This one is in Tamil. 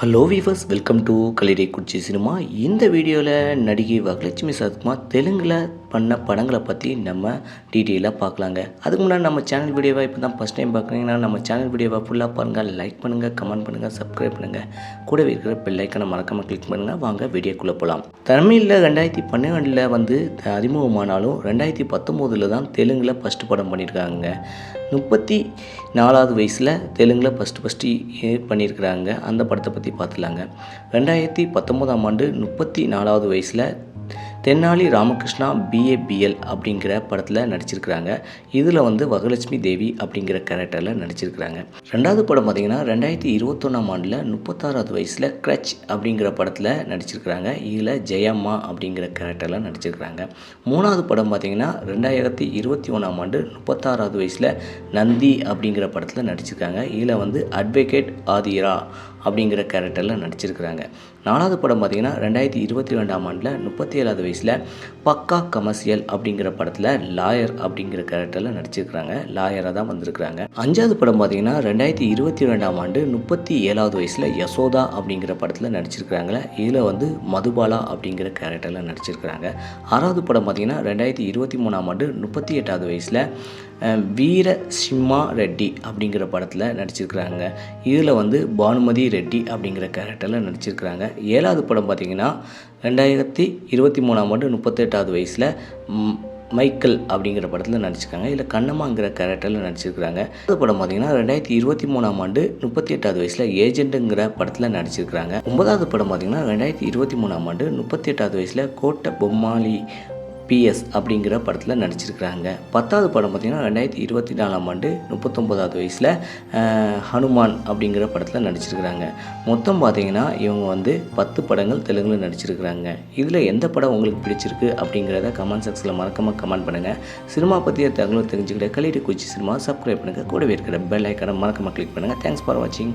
ஹலோ வீவர்ஸ் வெல்கம் டு கலிரை குச்சி சினிமா இந்த வீடியோவில் நடிகை வரலட்சுமி சரத்குமார் தெலுங்கில் பண்ண படங்களை பற்றி நம்ம டீட்டெயிலாக பார்க்கலாங்க அதுக்கு முன்னாடி நம்ம சேனல் வீடியோவை இப்போ தான் ஃபஸ்ட் டைம் பார்க்குறீங்கன்னா நம்ம சேனல் வீடியோவை ஃபுல்லாக பாருங்கள் லைக் பண்ணுங்கள் கமெண்ட் பண்ணுங்கள் சப்ஸ்கிரைப் பண்ணுங்கள் கூடவே இருக்கிற பெல்லைக்கனை மறக்காமல் கிளிக் பண்ணுங்கள் வாங்க வீடியோக்குள்ளே போகலாம் தமிழில் ரெண்டாயிரத்தி பன்னிரெண்டில் வந்து அறிமுகமானாலும் ரெண்டாயிரத்தி பத்தொம்போதில் தான் தெலுங்கில் ஃபஸ்ட்டு படம் பண்ணியிருக்காங்க முப்பத்தி நாலாவது வயசில் தெலுங்கில் ஃபஸ்ட்டு ஃபஸ்ட்டு பண்ணியிருக்கிறாங்க அந்த படத்தை பற்றி பார்த்துலாங்க ரெண்டாயிரத்தி பத்தொம்போதாம் ஆண்டு முப்பத்தி நாலாவது வயசில் தென்னாலி ராமகிருஷ்ணா பிஏபிஎல் அப்படிங்கிற படத்தில் நடிச்சிருக்கிறாங்க. இதில் வந்து வகலட்சுமி தேவி அப்படிங்கிற கேரக்டரில் நடிச்சிருக்கிறாங்க. ரெண்டாவது படம் பார்த்திங்கன்னா ரெண்டாயிரத்தி இருபத்தொன்னாம் ஆண்டில் முப்பத்தாறாவது வயசில் க்ரச் அப்படிங்கிற படத்தில் நடிச்சிருக்கிறாங்க. இதில் ஜெயம்மா அப்படிங்கிற கேரக்டரில் நடிச்சிருக்கிறாங்க. மூணாவது படம் பார்த்திங்கன்னா ரெண்டாயிரத்தி இருபத்தி ஒன்றாம் ஆண்டு முப்பத்தாறாவது வயசில் நந்தி அப்படிங்கிற படத்தில் நடிச்சிருக்காங்க. இதில் வந்து அட்வொகேட் ஆதிரா அப்படிங்கிற கேரக்டரில் நடிச்சிருக்கிறாங்க. நாலாவது படம் பார்த்திங்கன்னா ரெண்டாயிரத்தி இருபத்தி ரெண்டாம் ஆண்டில் முப்பத்தி ஏழாவது வயசில் பக்கா கமர்ஷியல் அப்படிங்கிற படத்தில் லாயர் அப்படிங்கிற கேரக்டரில் நடிச்சிருக்கிறாங்க. லாயராக தான் வந்திருக்கிறாங்க. அஞ்சாவது படம் பார்த்திங்கன்னா ரெண்டாயிரத்தி இருபத்தி ரெண்டாம் ஆண்டு முப்பத்தி ஏழாவது வயசில் யசோதா அப்படிங்கிற படத்தில் நடிச்சிருக்கிறாங்க. இதில் வந்து மதுபாலா அப்படிங்கிற கேரக்டரில் நடிச்சிருக்கிறாங்க. ஆறாவது படம் பார்த்திங்கன்னா ரெண்டாயிரத்தி இருபத்தி மூணாம் ஆண்டு முப்பத்தி எட்டாவது வயசில் வீர சிம்மா ரெட்டி அப்படிங்கிற படத்தில் நடிச்சிருக்கிறாங்க. இதில் வந்து பானுமதி ரெட்டி அப்படிங்கிற கேரக்டரில் நடிச்சிருக்கிறாங்க. ஏழாவது படம் பார்த்திங்கன்னா ரெண்டாயிரத்தி இருபத்தி மூணாம் ஆண்டு முப்பத்தெட்டாவது வயசில் மைக்கேல் அப்படிங்கிற படத்தில் நடிச்சிருக்காங்க. இதில் கண்ணம்மாங்கிற கேரக்டரில் நடிச்சிருக்கிறாங்க. இந்த படம் பார்த்திங்கன்னா ரெண்டாயிரத்தி இருபத்தி மூணாம் ஆண்டு முப்பத்தி எட்டாவது வயசில் ஏஜென்ட்டுங்கிற படத்தில் நடிச்சிருக்கிறாங்க. ஒன்பதாவது படம் பார்த்திங்கன்னா ரெண்டாயிரத்தி இருபத்தி மூணாம் ஆண்டு முப்பத்தி எட்டாவது வயசில் கோட்டை பொம்மாளி பிஎஸ் அப்படிங்கிற படத்தில் நடிச்சிருக்கிறாங்க. பத்தாவது படம் பார்த்திங்கன்னா ரெண்டாயிரத்தி இருபத்தி நாலாம் ஆண்டு முப்பத்தொம்போதாவது வயசில் ஹனுமான் அப்படிங்கிற படத்தில் நடிச்சிருக்கிறாங்க. மொத்தம் பார்த்தீங்கன்னா இவங்க வந்து பத்து படங்கள் தெலுங்கில் நடிச்சிருக்கிறாங்க. இதில் எந்த படம் உங்களுக்கு பிடிச்சிருக்கு அப்படிங்கிறத கமெண்ட் செக்ஷனில் மறக்காமல் கமெண்ட் பண்ணுங்கள் சினிமா பற்றிய தகவல் தெரிஞ்சுக்கிட்ட கலீடு குச்சி சினிமா சப்ஸ்கிரைப் பண்ணுங்கள் கூடவே இருக்கிற பெல் ஐக்கனை மறக்காமல் கிளிக் பண்ணுங்கள் தேங்க்ஸ் ஃபார் வாட்சிங்